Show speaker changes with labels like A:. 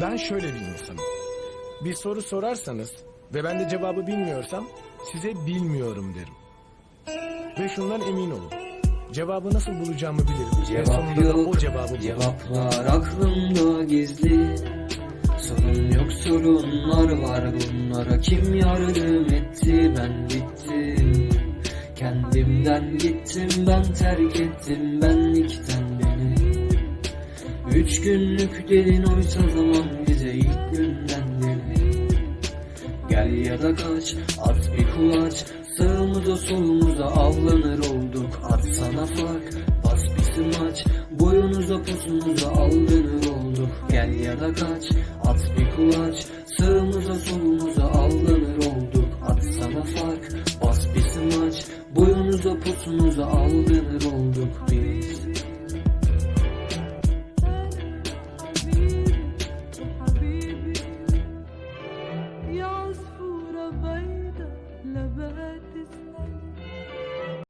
A: Ben şöyle bir insanım. Bir soru sorarsanız ve ben de cevabı bilmiyorsam size bilmiyorum derim. Ve şundan emin olun. Cevabı nasıl bulacağımı bilirim. ve
B: Cevap
A: sonunda da
B: yok,
A: o cevabı bulurum.
B: cevaplar aklımda gizli Sorun yok sorunlar var bunlara Kim yardım etti ben bittim Kendimden gittim ben terk ettim beni Üç günlük gelin oysa zaman bize ilk günden beri Gel ya da kaç at bir kulaç. Sağımıza solumuza avlanır olduk. Atsana fark bas bir smaç. Boyunuza posunuza aldanır olduk. Gel ya da kaç at bir kulaç. Sağımıza solumuza avlanır olduk. Atsana fark bas bir smaç. Boyunuza posunuza aldanır